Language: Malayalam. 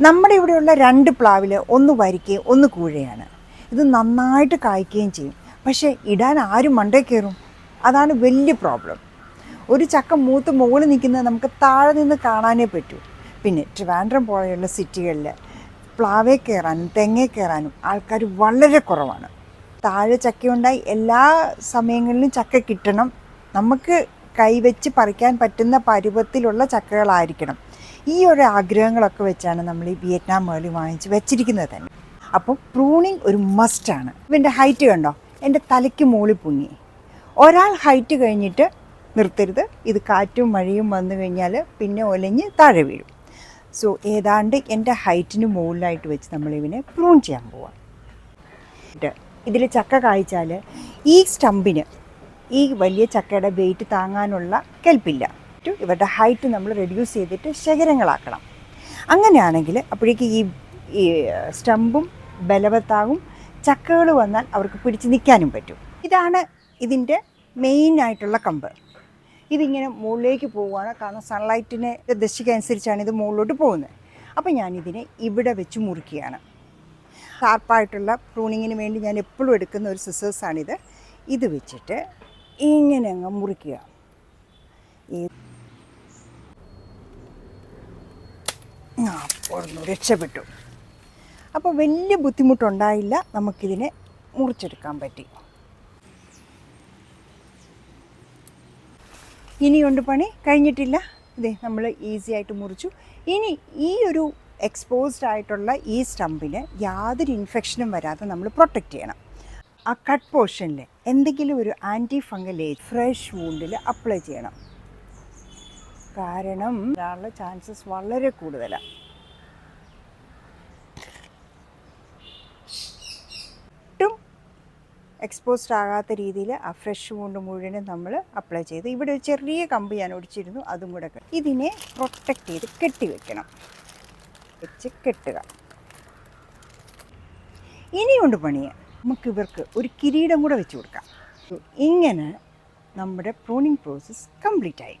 നമ്മുടെ ഇവിടെയുള്ള രണ്ട് പ്ലാവിൽ ഒന്ന് വരിക്കുകയും ഒന്ന് കൂഴയാണ് ഇത് നന്നായിട്ട് കായ്ക്കുകയും ചെയ്യും. പക്ഷേ ഇടാൻ ആരും മണ്ടേ കയറും. അതാണ് വലിയ പ്രോബ്ലം. ഒരു ചക്ക മൂത്ത് മുകളിൽ നിൽക്കുന്നത് നമുക്ക് താഴെ നിന്ന് കാണാനേ പറ്റൂ. പിന്നെ ട്രിവാൻഡ്രം പോലെയുള്ള സിറ്റികളിൽ പ്ലാവേ കയറാനും തെങ്ങേ കയറാനും ആൾക്കാർ വളരെ കുറവാണ്. താഴെ ചക്കയുണ്ടായി എല്ലാ സമയങ്ങളിലും ചക്ക കിട്ടണം. നമുക്ക് കൈവച്ച് പറിക്കാൻ പറ്റുന്ന പരുവത്തിലുള്ള ചക്കകളായിരിക്കണം. ഈ ഒരു ആഗ്രഹങ്ങളൊക്കെ വെച്ചാണ് നമ്മൾ ഈ വിയറ്റ്നാം മേളി വാങ്ങിച്ച് വെച്ചിരിക്കുന്നത് തന്നെ. അപ്പോൾ പ്രൂണിങ് ഒരു മസ്റ്റാണ് ഇവന്റെ ഹൈറ്റ് കണ്ടോ? എന്റെ തലയ്ക്ക് മുകളിൽ പൊങ്ങി. ഒരാൾ ഹൈറ്റ് കഴിഞ്ഞിട്ട് നിർത്തരുത്. ഇത് കാറ്റും മഴയും വന്നു കഴിഞ്ഞാൽ പിന്നെ ഒലഞ്ഞ് താഴെ വീഴും. സോ ഏതാണ്ട് എന്റെ ഹൈറ്റിന് മുകളിലായിട്ട് വെച്ച് നമ്മളിവനെ പ്രൂൺ ചെയ്യാൻ പോവാം. ഇതിൽ ചക്ക കായ്ച്ചാൽ ഈ സ്റ്റമ്പിന് ഈ വലിയ ചക്കയുടെ വെയിറ്റ് താങ്ങാനുള്ള കെൽപ്പില്ല. ടു ഇവരുടെ ഹൈറ്റ് നമ്മൾ റെഡ്യൂസ് ചെയ്തിട്ട് ശേഖരങ്ങളാക്കണം. അങ്ങനെയാണെങ്കിൽ അപ്പോഴേക്ക് ഈ ഈ സ്റ്റമ്പും ബലവത്താകും. ചക്കകൾ വന്നാൽ അവർക്ക് പിടിച്ച് നിൽക്കാനും പറ്റും. ഇതാണ് ഇതിന്റെ മെയിൻ ആയിട്ടുള്ള കമ്പ്. ഇതിങ്ങനെ മുകളിലേക്ക് പോവുകയാണ്. കാരണം സൺലൈറ്റിനെ ദശിക്കനുസരിച്ചാണ് ഇത് മുകളിലോട്ട് പോകുന്നത്. അപ്പോൾ ഞാനിതിനെ ഇവിടെ വെച്ച് മുറിക്കുകയാണ്. ഷാർപ്പായിട്ടുള്ള പ്രൂണിങ്ങിന് വേണ്ടി ഞാൻ എപ്പോഴും എടുക്കുന്ന ഒരു സിസേഴ്സാണിത് ഇത് വെച്ചിട്ട് ഇങ്ങനെ അങ്ങ് മുറിക്കുക. ഈ ആ, പോടുന്നു രക്ഷപ്പെട്ടു. അപ്പോൾ വലിയ ബുദ്ധിമുട്ടുണ്ടായില്ല നമുക്കിതിനെ മുറിച്ചെടുക്കാൻ പറ്റി. ഇനിയുണ്ട് പണി കഴിഞ്ഞിട്ടില്ല. ഇതേ നമ്മൾ ഈസി ആയിട്ട് മുറിച്ചു. ഇനി ഈ ഒരു എക്സ്പോസ്ഡ് ആയിട്ടുള്ള ഈ സ്റ്റമ്പിന് യാതൊരു ഇൻഫെക്ഷനും വരാതെ നമ്മൾ പ്രൊട്ടക്റ്റ് ചെയ്യണം. ആ കട്ട് പോർഷനിൽ എന്തെങ്കിലും ഒരു ആന്റി ഫംഗൽ ഫ്രഷ് വൂണ്ടിൽ അപ്ലൈ ചെയ്യണം. കാരണം ഒരാളുടെ ചാൻസസ് വളരെ കൂടുതലാണ് എക്സ്പോസ്ഡ് ആകാത്ത രീതിയിൽ ആ ഫ്രഷ് കൊണ്ട് മുഴുവനും നമ്മൾ അപ്ലൈ ചെയ്ത് ഇവിടെ ഒരു ചെറിയ കമ്പ് ഞാൻ ഒടിച്ചിരുന്നു അതും കൂടെ ഇതിനെ പ്രൊട്ടക്റ്റ് ചെയ്ത് കെട്ടി വെക്കണം. വെച്ച് കെട്ടുക. ഇനിയുണ്ട് പണിയെ നമുക്ക് ഇവർക്ക് ഒരു കിരീടം കൂടെ വെച്ച് കൊടുക്കാം. ഇങ്ങനെ നമ്മുടെ പ്രൂണിങ് പ്രോസസ്സ് കംപ്ലീറ്റ് ആയി.